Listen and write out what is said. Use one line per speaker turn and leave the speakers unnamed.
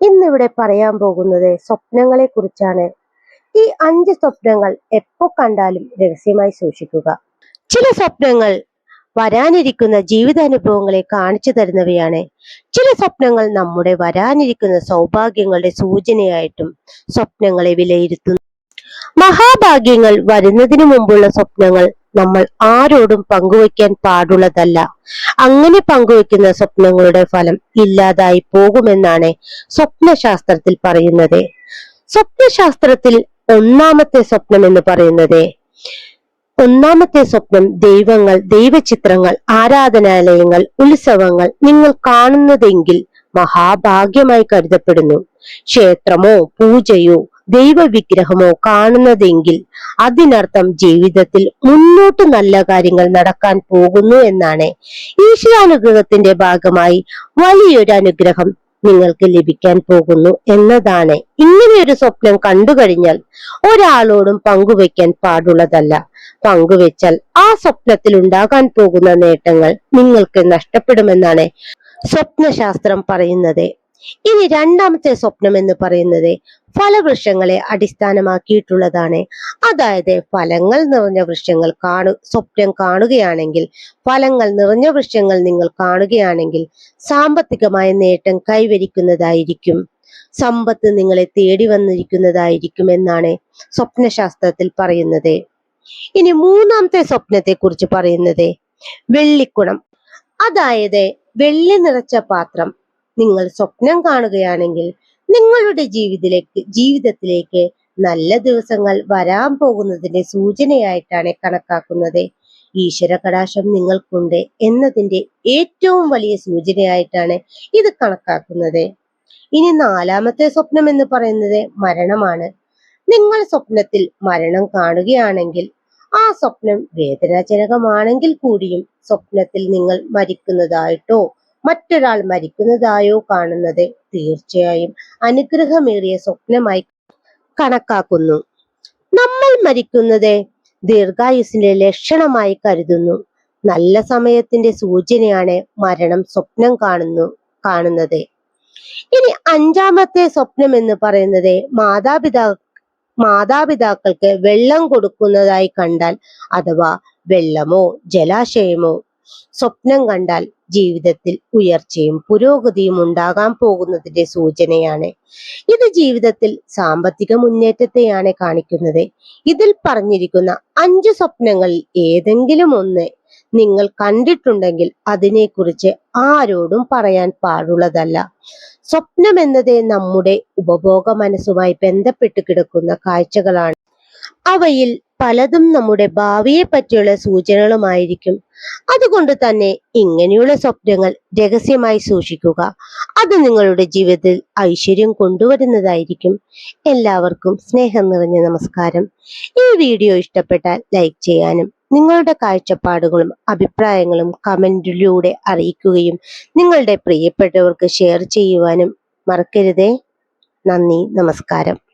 ഇന്നിവിടെ പറയാൻ പോകുന്നത് സ്വപ്നങ്ങളെ കുറിച്ചാണ് ഈ അഞ്ച് സ്വപ്നങ്ങൾ എപ്പോ കണ്ടാലും രഹസ്യമായി സൂക്ഷിക്കുക. ചില സ്വപ്നങ്ങൾ വരാനിരിക്കുന്ന ജീവിതാനുഭവങ്ങളെ കാണിച്ചു തരുന്നവയാണ്. ചില സ്വപ്നങ്ങൾ നമ്മുടെ വരാനിരിക്കുന്ന സൗഭാഗ്യങ്ങളുടെ സൂചനയായിട്ടും സ്വപ്നങ്ങളെ വിലയിരുത്തുന്നു. മഹാഭാഗ്യങ്ങൾ വരുന്നതിനു മുമ്പുള്ള സ്വപ്നങ്ങൾ നമ്മൾ ആരോടും പങ്കുവയ്ക്കാൻ പാടുള്ളതല്ല. അങ്ങനെ പങ്കുവയ്ക്കുന്ന സ്വപ്നങ്ങളുടെ ഫലം ഇല്ലാതായി പോകുമെന്നാണ് സ്വപ്നശാസ്ത്രത്തിൽ പറയുന്നത്. സ്വപ്നശാസ്ത്രത്തിൽ ഒന്നാമത്തെ സ്വപ്നം എന്ന് പറയുന്നത് ഒന്നാമത്തെ സ്വപ്നം ദൈവങ്ങൾ ദൈവചിത്രങ്ങൾ ആരാധനാലയങ്ങൾ ഉത്സവങ്ങൾ നിങ്ങൾ കാണുന്നതെങ്കിൽ മഹാഭാഗ്യമായി കരുതപ്പെടുന്നു. ക്ഷേത്രമോ പൂജയോ ദൈവവിഗ്രഹമോ കാണുന്നതെങ്കിൽ അതിനർത്ഥം ജീവിതത്തിൽ മുന്നോട്ട് നല്ല കാര്യങ്ങൾ നടക്കാൻ പോകുന്നു എന്നാണ്. ഈശ്വരാനുഗ്രഹത്തിന്റെ ഭാഗമായി വലിയൊരു അനുഗ്രഹം നിങ്ങൾക്ക് ലഭിക്കാൻ പോകുന്നു എന്നതാണ്. ഇങ്ങനെയൊരു സ്വപ്നം കണ്ടു കഴിഞ്ഞാൽ ഒരാളോടും പങ്കുവെക്കാൻ പാടുള്ളതല്ല. പങ്കുവെച്ചാൽ ആ സ്വപ്നത്തിൽ ഉണ്ടാകാൻ പോകുന്ന നേട്ടങ്ങൾ നിങ്ങൾക്ക് നഷ്ടപ്പെടുമെന്നാണ് സ്വപ്നശാസ്ത്രം പറയുന്നത്. ഇനി രണ്ടാമത്തെ സ്വപ്നം എന്ന് പറയുന്നത് ഫലവൃക്ഷങ്ങളെ അടിസ്ഥാനമാക്കിയിട്ടുള്ളതാണ്. അതായത് ഫലങ്ങൾ നിറഞ്ഞ വൃക്ഷങ്ങൾ കാണു സ്വപ്നം കാണുകയാണെങ്കിൽ ഫലങ്ങൾ നിറഞ്ഞ വൃക്ഷങ്ങൾ നിങ്ങൾ കാണുകയാണെങ്കിൽ സാമ്പത്തികമായ നേട്ടം കൈവരിക്കുന്നതായിരിക്കും. സമ്പത്ത് നിങ്ങളെ തേടി വന്നിരിക്കുന്നതായിരിക്കും എന്നാണ് സ്വപ്നശാസ്ത്രത്തിൽ പറയുന്നത്. ഇനി മൂന്നാമത്തെ സ്വപ്നത്തെ കുറിച്ച് പറയുന്നത് വെള്ളിക്കുണം അതായത് വെള്ളി നിറച്ച പാത്രം നിങ്ങൾ സ്വപ്നം കാണുകയാണെങ്കിൽ നിങ്ങളുടെ ജീവിതത്തിലേക്ക് ജീവിതത്തിലേക്ക് നല്ല ദിവസങ്ങൾ വരാൻ പോകുന്നതിന്റെ സൂചനയായിട്ടാണ് കണക്കാക്കുന്നത്. ഈശ്വര കടാശം നിങ്ങൾക്കുണ്ട് എന്നതിന്റെ ഏറ്റവും വലിയ സൂചനയായിട്ടാണ് ഇത് കണക്കാക്കുന്നത്. ഇനി നാലാമത്തെ സ്വപ്നം എന്ന് പറയുന്നത് മരണമാണ്. നിങ്ങൾ സ്വപ്നത്തിൽ മരണം കാണുകയാണെങ്കിൽ ആ സ്വപ്നം വേദനാജനകമാണെങ്കിൽ കൂടിയും സ്വപ്നത്തിൽ നിങ്ങൾ മരിക്കുന്നതായിട്ടോ മറ്റൊരാൾ മരിക്കുന്നതായോ കാണുന്നത് തീർച്ചയായും അനുഗ്രഹമേറിയ സ്വപ്നമായി കണക്കാക്കുന്നു. നമ്മൾ മരിക്കുന്നത് ദീർഘായുസിന്റെ ലക്ഷണമായി കരുതുന്നു. നല്ല സമയത്തിന്റെ സൂചനയാണ് മരണം സ്വപ്നം കാണുന്നു കാണുന്നത്. ഇനി അഞ്ചാമത്തെ സ്വപ്നം എന്ന് പറയുന്നത് മാതാപിതാ മാതാപിതാക്കൾക്ക് വെള്ളം കൊടുക്കുന്നതായി കണ്ടാൽ അഥവാ വെള്ളമോ ജലാശയമോ സ്വപ്നം കണ്ടാൽ ജീവിതത്തിൽ ഉയർച്ചയും പുരോഗതിയും ഉണ്ടാകാൻ പോകുന്നതിന്റെ സൂചനയാണ്. ഇത് ജീവിതത്തിൽ സാമ്പത്തിക മുന്നേറ്റത്തെയാണ് കാണിക്കുന്നത്. ഇതിൽ പറഞ്ഞിരിക്കുന്ന അഞ്ച് സ്വപ്നങ്ങളിൽ ഏതെങ്കിലും ഒന്ന് നിങ്ങൾ കണ്ടിട്ടുണ്ടെങ്കിൽ അതിനെക്കുറിച്ച് ആരോടും പറയാൻ പാടുള്ളതല്ല. സ്വപ്നം എന്നത് നമ്മുടെ ഉപഭോഗ മനസ്സുമായി ബന്ധപ്പെട്ട് കിടക്കുന്ന കാഴ്ചകളാണ്. അവയിൽ പലതും നമ്മുടെ ഭാവിയെ പറ്റിയുള്ള സൂചനകളുമായിരിക്കും. അതുകൊണ്ട് തന്നെ ഇങ്ങനെയുള്ള സ്വപ്നങ്ങൾ രഹസ്യമായി സൂക്ഷിക്കുക. അത് നിങ്ങളുടെ ജീവിതത്തിൽ ഐശ്വര്യം കൊണ്ടുവരുന്നതായിരിക്കും. എല്ലാവർക്കും സ്നേഹം നിറഞ്ഞ നമസ്കാരം. ഈ വീഡിയോ ഇഷ്ടപ്പെട്ടാൽ ലൈക്ക് ചെയ്യാനും നിങ്ങളുടെ കാഴ്ചപ്പാടുകളും അഭിപ്രായങ്ങളും കമന്റിലൂടെ അറിയിക്കുകയും നിങ്ങളുടെ പ്രിയപ്പെട്ടവർക്ക് ഷെയർ ചെയ്യുവാനും മറക്കരുതേ. നന്ദി നമസ്കാരം.